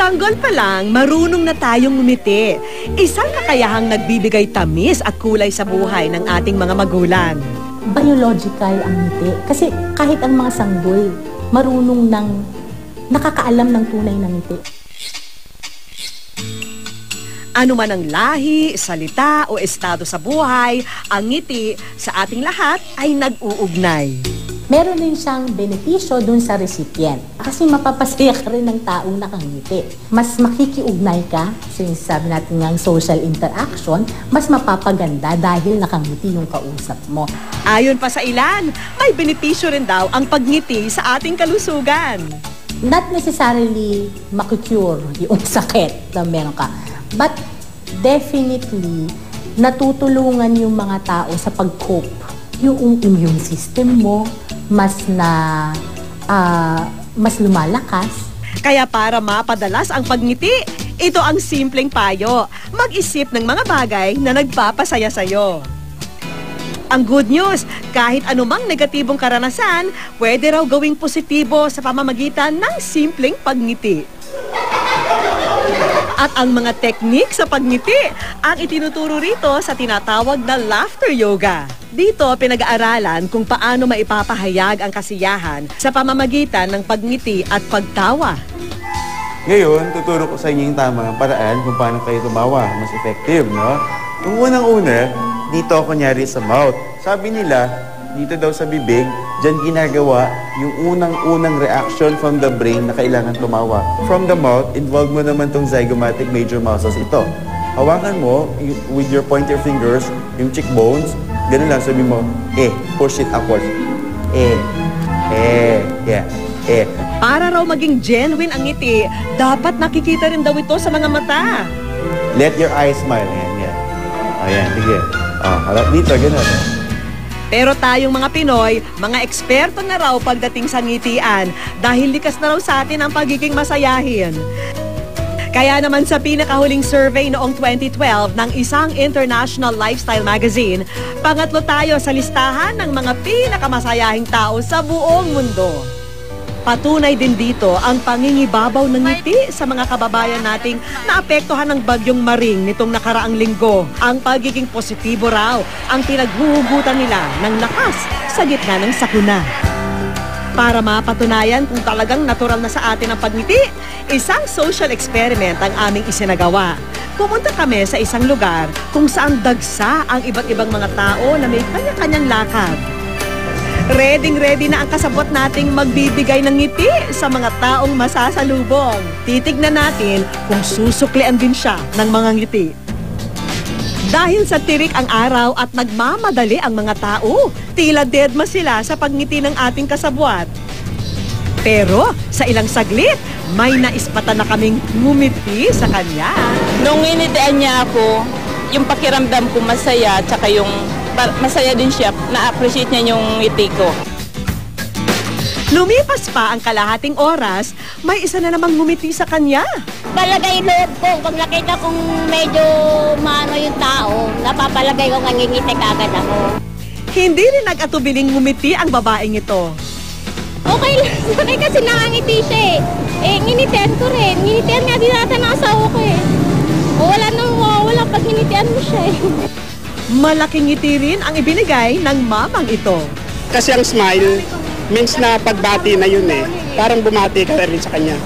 Sanggol pa lang, marunong na tayong ngumiti. Isang kakayahang nagbibigay tamis at kulay sa buhay ng ating mga magulang. biological ang ngiti. Kasi kahit ang mga sanggol, marunong ng nakakaalam ng tunay ng ngiti. Ano man ang lahi, salita o estado sa buhay, ang ngiti sa ating lahat ay nag-uugnay. Meron din siyang benepisyo dun sa recipient. Kasi mapapasaya ka rin ng taong nakangiti. Mas makikiugnay ka, since sabi natin nga social interaction, mas mapapaganda dahil nakangiti yung kausap mo. Ayon pa sa ilan, may benepisyo rin daw ang pagngiti sa ating kalusugan. not necessarily makukure yung sakit na meron ka. But definitely, natutulungan yung mga tao sa pag-cope. Yung immune system mo, mas na ah, mas lumalakas. Kaya para mapadalas ang pagngiti, ito ang simpleng payo. Mag-isip ng mga bagay na nagpapasaya sa'yo. Ang good news, kahit anumang negatibong karanasan, pwede raw gawing positibo sa pamamagitan ng simpleng pagngiti. At ang mga teknik sa pagngiti ang itinuturo rito sa tinatawag na laughter yoga. Dito pinag-aaralan kung paano maipapahayag ang kasiyahan sa pamamagitan ng pagngiti at pagtawa. Ngayon, tuturo ko sa inyo yung tamang paraan kung paano kayo tumawa. Mas effective, no? Yung unang-una, dito kunyari sa mouth. Sabi nila, dito daw sa bibig, dyan ginagawa yung unang-unang reaction from the brain na kailangan tumawa. From the mouth, involve mo naman tong zygomatic major muscles ito. Hawakan mo with your pointer fingers, yung cheekbones, ganun lang, sabi mo, eh, push it upwards. Eh, eh, yeah, eh. Para raw maging genuine ang ngiti, dapat nakikita rin daw ito sa mga mata. Let your eyes smile. Ayan, yan. Ayan, sige. Ah, harap dito, ganun. Pero tayong mga Pinoy, mga eksperto na raw pagdating sa ngitian dahil likas na raw sa atin ang pagiging masayahin. Kaya naman sa pinakahuling survey noong 2012 ng isang international lifestyle magazine, pangatlo tayo sa listahan ng mga pinakamasayahing tao sa buong mundo. Patunay din dito ang pangingibabaw ng ngiti sa mga kababayan nating naapektuhan ng bagyong maring nitong nakaraang linggo. Ang pagiging positibo raw ang pinaghuhugutan nila ng lakas sa gitna ng sakuna. Para mapatunayan kung talagang natural na sa atin ang pagngiti, isang social experiment ang aming isinagawa. Pumunta kami sa isang lugar kung saan dagsa ang iba't ibang mga tao na may kanya-kanyang lakad. Ready-ready na ang kasabot nating magbibigay ng ngiti sa mga taong masasalubong. Titignan natin kung susuklian din siya ng mga ngiti. Dahil sa tirik ang araw at nagmamadali ang mga tao, tila deadma sila sa pagngiti ng ating kasabwat. Pero sa ilang saglit, may naispatan na kaming ngumiti sa kanya. Nung initian niya ako, yung pakiramdam ko masaya, tsaka yung masaya din siya, na-appreciate niya yung ngiti ko. Lumipas pa ang kalahating oras, may isa na namang ngumiti sa kanya. Palagay loob ko, pag nakita kong medyo maano yung tao, napapalagay ko ngingiti kagad ako. Hindi rin nag-atubiling ngumiti ang babaeng ito. Okay lang, okay kasi nakangiti siya eh. Eh, nginitian ko rin. Nginitian nga din natin ang asawa ko eh. O, wala nang wala pag nginitian mo siya eh. Malaking ngiti rin ang ibinigay ng mamang ito. Kasi ang smile means na pagbati na yun eh. Parang bumati ka rin sa kanya.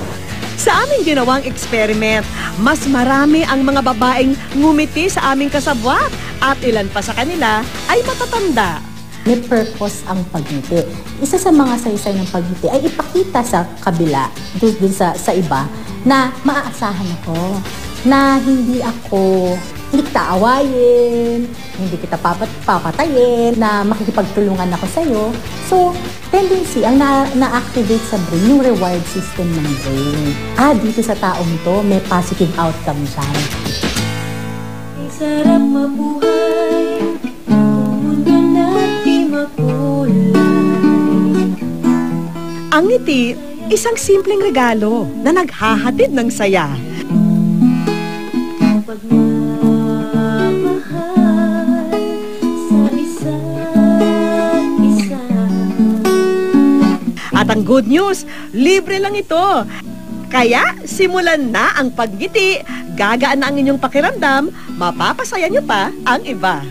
Sa aming ginawang experiment, mas marami ang mga babaeng ngumiti sa aming kasabwat at ilan pa sa kanila ay matatanda. May purpose ang pagngiti. Isa sa mga saysay ng pagngiti ay ipakita sa kabila, dun, dun sa, sa iba, na maaasahan ako, na hindi ako hindi kita awayin, hindi kita papat papatayin, na makikipagtulungan ako sa'yo. So, tendency, ang na- na-activate sa brain, yung reward system ng brain. Ah, dito sa taong to, may positive outcome dyan. Sarap mabuhay Kung mundo natin makulay Ang ngiti, isang simpleng regalo na naghahatid ng saya. Ang good news, libre lang ito. Kaya simulan na ang pagngiti, gagaan na ang inyong pakiramdam, mapapasaya nyo pa ang iba.